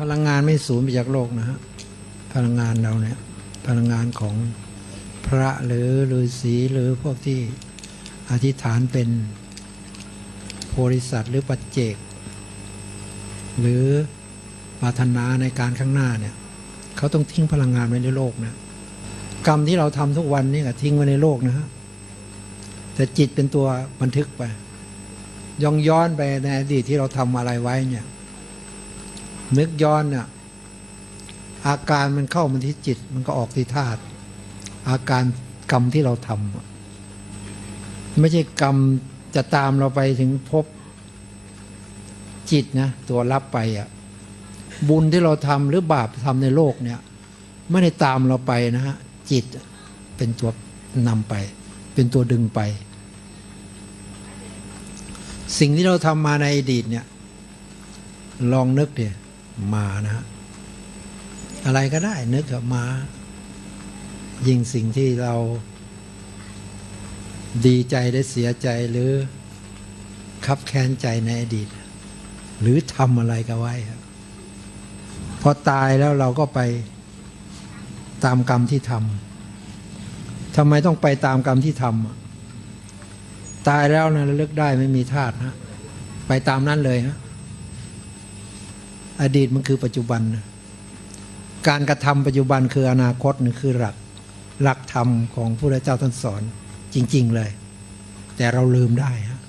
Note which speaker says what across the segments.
Speaker 1: พลังงานไม่สูญไปจากโลกนะฮะพลังงานเราเนี่ย พลังงานของพระหรือฤาษีหรือพวกที่อธิษฐานเป็นโพธิสัตหรือปัจเจก หรือปรารถนาในการข้างหน้าเนี่ย เขาต้องทิ้งพลังงานไว้ในโลกนะกรรมที่เราทำทุกวันนี่ก็ทิ้งไว้ในโลกนะฮะแต่จิตเป็นตัวบันทึกไปย้อนย้อนไปในอดีตที่เราทำอะไรไว้เนี่ย นึกย้อนเนี่ยอาการมันเข้ามาที่จิต มันก็ออกที่ธาตุอาการกรรมที่เราทำไม่ใช่กรรมจะตามเราไปถึงพบจิตนะตัวรับไปอะบุญที่เราทำหรือบาปทำในโลกเนี่ย ไม่ได้ตามเราไปนะฮะจิตเป็นตัวนำไป เป็นตัวดึงไป สิ่งที่เราทำมาในอดีตเนี่ย ลองนึกเดีย มานะฮะอะไรก็ได้นึกกับมา ยิ่งสิ่งที่เรา ดีใจได้เสียใจหรือคับแค้นใจในอดีต หรือทำอะไรก็ไว้ครับพอตายแล้วเราก็ไปตามกรรมที่ทำทำไมต้องไปตามกรรมที่ทำตายแล้วนะระลึกได้ไม่มีธาตุนะ ไปตามนั้นเลยฮะ อดีตมันคือปัจจุบัน การกระทำปัจจุบันคืออนาคตนี่คือหลักหลักธรรมของพระเจ้าท่านสอนจริง ๆเลย แต่เราลืมได้ฮะ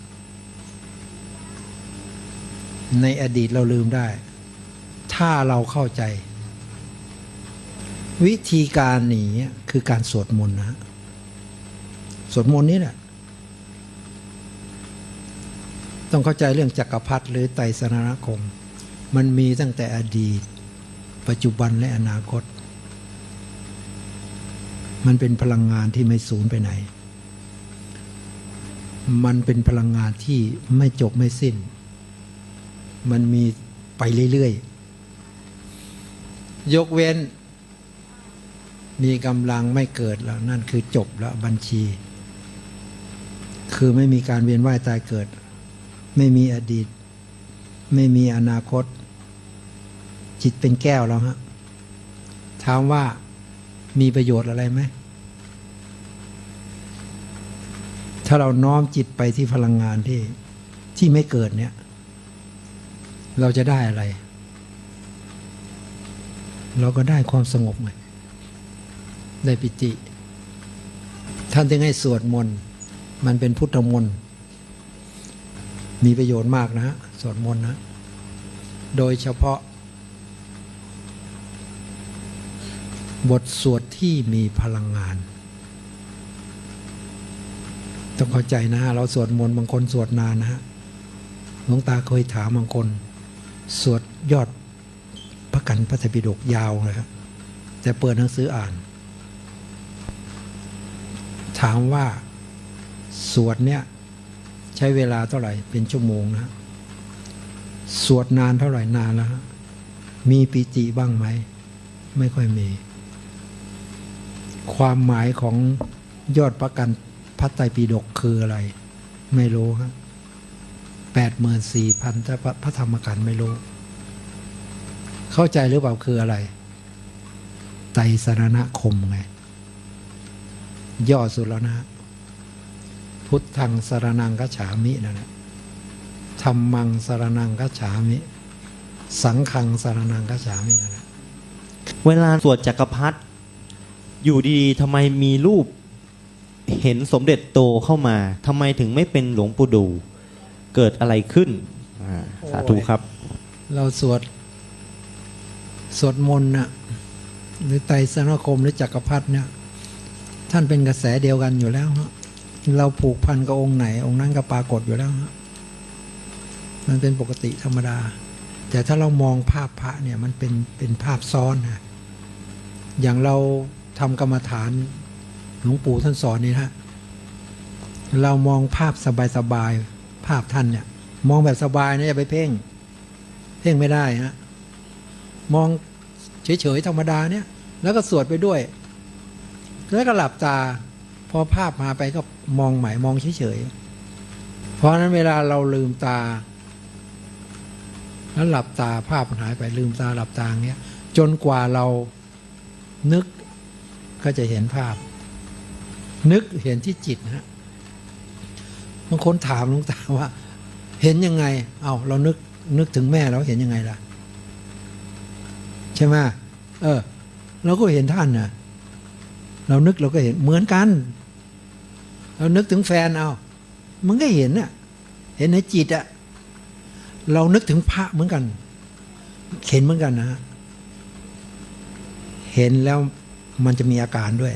Speaker 1: ในอดีตเราลืมได้ ถ้าเราเข้าใจ วิธีการหนีคือการสวดมนต์นะสวดมนต์นี่แหละต้องเข้าใจเรื่องจักรพรรดิหรือไตรสรณคม มันมีตั้งแต่อดีต ปัจจุบันและอนาคต มันเป็นพลังงานที่ไม่สูญไปไหน มันเป็นพลังงานที่ไม่จบไม่สิ้น มันมีไปเรื่อยๆ ยกเว้น มีกำลังไม่เกิดแล้วนั่นคือจบแล้วบัญชี คือไม่มีการเวียนว่ายตายเกิด ไม่มีอดีต ไม่มีอนาคต จิตเป็นแก้วแล้วฮะถามว่ามีประโยชน์อะไรไหม ถ้าเราน้อมจิตไปที่พลังงานที่ที่ไม่เกิดเนี่ย เราจะได้อะไร เราก็ได้ความสงบไงได้ปิติ ท่านจึงให้สวดมนต์ มันเป็นพุทธมนต์ มีประโยชน์มากนะฮะ วดมนต์นะ โดยเฉพาะ บทสวดที่มีพลังงาน ต้องเข้าใจนะ เราสวดมนต์บางคนสวดนานนะฮะหลวงตาเคยถามบางคน สวดยอดพระกันพระธปิฎกยาวเลยครับแต่เปิดหนังสืออ่าน ถามว่าสวดเนี่ย ใช้เวลาเท่าไหร่เป็นชั่วโมงนะฮะ สวดนานเท่าไหร่นานแล้ว มีปิติบ้างไหม ไม่ค่อยมี ความหมายของยอดประกันพระไตรปิฎกคืออะไร ไม่รู้ครับแปดหมื่นสี่พันพระพระธรรมกันไม่รู้ เข้าใจหรือเปล่าคืออะไร ไตรสรณคมไง ย่อสุดแล้วนะ พุทธังสรนังกัจฉามินั่นแหละ ธรรมังสรนังกัจฉามิ สังฆังสรนังกัจฉามินั่นแหละ
Speaker 2: เวลาสวดจักรพรรดิอยู่ดีๆทำไมมีรูปเห็นสมเด็จโตเข้ามาทำไมถึงไม่เป็นหลวงปู่ดู เกิดอะไรขึ้นอ่าสาธุครับ
Speaker 1: เราสวด สวดมนต์น่ะหรือไตรสรณคมหรือจักรพรรดิเนี่ย ท่านเป็นกระแสเดียวกันอยู่แล้วฮะเราผูกพันกับองค์ไหน องค์นั้นก็ปรากฏอยู่แล้วฮะ มันเป็นปกติธรรมดา แต่ถ้าเรามองภาพพระเนี่ยมันเป็นเป็นภาพซ้อนนะอย่างเราทำกรรมฐานหลวงปู่ท่านสอนนี่ฮะเรามองภาพสบายๆภาพท่านเนี่ย มองแบบสบายนะอย่าไปเพ่ง เพ่งไม่ได้ฮะมองเฉยๆธรรมดาเนี่ย แล้วก็สวดไปด้วย แล้วก็หลับตา พอภาพมาไปก็มองใหม่มองเฉยๆเพราะนั้นเวลาเราลืมตา แล้วหลับตาภาพมันหายไปลืมตาหลับตาเงี้ยจนกว่าเรานึกก็จะเห็นภาพ นึกเห็นที่จิตนะฮะบางคนถามหลวงตาว่า เห็นยังไง เอาเรานึกนึกถึงแม่เราเห็นยังไงล่ะ ใช่ไหมเออเราก็เห็นท่านนะเรานึกเราก็เห็นเหมือนกัน เรานึกถึงแฟนเอามันก็เห็นน่ะเห็นในจิตอะ เรานึกถึงพระเหมือนกัน เห็นเหมือนกันนะ เห็นแล้วมันจะมีอาการด้วย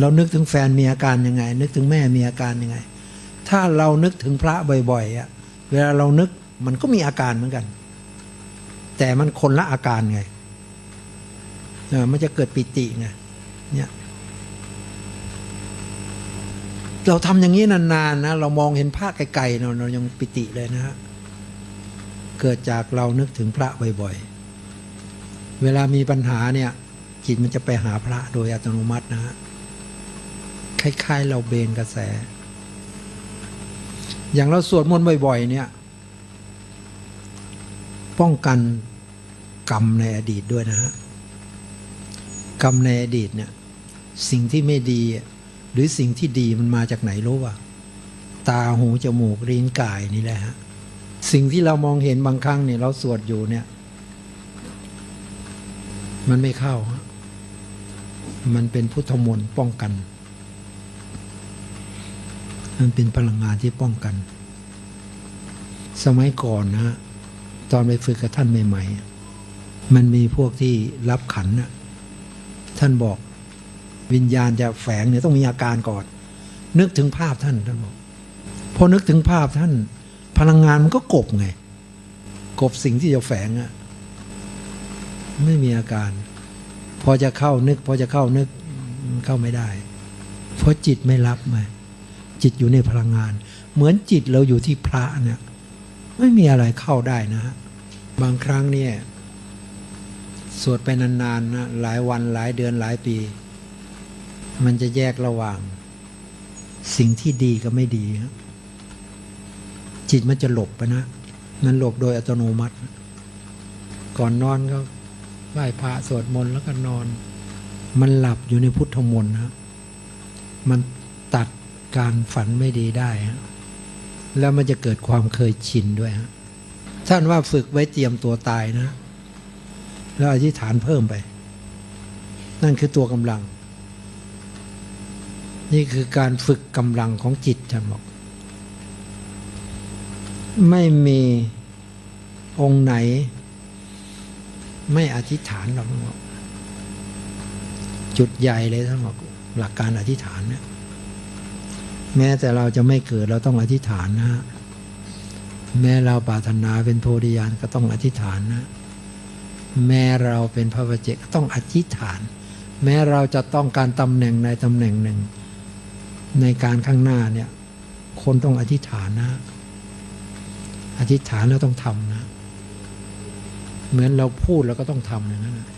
Speaker 1: เรานึกถึงแฟนมีอาการยังไง นึกถึงแม่มีอาการยังไง ถ้าเรานึกถึงพระบ่อยๆอะเวลาเรานึกมันก็มีอาการเหมือนกัน แต่มันคนละอาการไงเออมันจะเกิดปิติไงเนี่ย เราทำอย่างนี้นานๆนะเรามองเห็นพระไกลๆเราเรายังปิติเลยนะฮะเกิดจากเรานึกถึงพระบ่อยๆ เวลามีปัญหาเนี่ยจิตมันจะไปหาพระโดยอัตโนมัตินะฮะคล้ายๆ เราเบนกระแส อย่างเราสวดมนต์บ่อยๆ เนี่ย ป้องกันกรรมในอดีตด้วยนะฮะ กรรมในอดีตเนี่ย สิ่งที่ไม่ดี หรือสิ่งที่ดีมันมาจากไหนรู้ป่ะตาหูจมูกลิ้นกายนี่แหละฮะสิ่งที่เรามองเห็นบางครั้งเนี่ยเราสวดอยู่เนี่ย มันไม่เข้า มันเป็นพุทธมนต์ป้องกัน มันเป็นพลังงานที่ป้องกัน สมัยก่อนนะฮะตอนไปฝึกกับท่านใหม่ ๆ มันมีพวกที่รับขันนะท่านบอก วิญญาณจะแฝงเนี่ยต้องมีอาการก่อน นึกถึงภาพท่านท่านบอกพอนึกถึงภาพท่าน พลังงานมันก็กบไง กบสิ่งที่จะแฝงอะไม่มีอาการ พอจะเข้านึก พอจะเข้านึกเข้าไม่ได้ เพราะจิตไม่รับไงจิตอยู่ในพลังงาน เหมือนจิตเราอยู่ที่พระเนี่ยไม่มีอะไรเข้าได้นะฮะบางครั้งเนี่ย สวดไปนานๆนะหลายวันหลายเดือนหลายปี มันจะแยกระหว่าง สิ่งที่ดีกับไม่ดี จิตมันจะหลบไปนะ มันหลบโดยอัตโนมัติ ก่อนนอนก็ไหว้พระสวดมนต์แล้วก็นอน มันหลับอยู่ในพุทธมนต์นะมันตัดการฝันไม่ดีได้ฮะแล้วมันจะเกิดความเคยชินด้วยฮะท่านว่าฝึกไว้เตรียมตัวตายนะ แล้วอธิษฐานเพิ่มไป นั่นคือตัวกำลัง นี่คือการฝึกกำลังของจิตท่านบอก ไม่มีองค์ไหน ไม่อธิษฐานหรอกบอกจุดใหญ่เลยท่านบอกหลักการอธิษฐานเนี่ยแม้แต่เราจะไม่เกิดเราต้องอธิษฐานนะฮะแม้เราปรารถนาเป็นโพธิญาณก็ต้องอธิษฐานนะ แม้เราเป็นพระวจเจกก็ต้องอธิษฐาน แม้เราจะต้องการตำแหน่งในตำแหน่งหนึ่ง ในการข้างหน้าเนี่ย คนต้องอธิษฐานนะ อธิษฐานแล้วต้องทำนะ เหมือนเราพูดแล้วก็ต้องทำอย่างนั้นนะ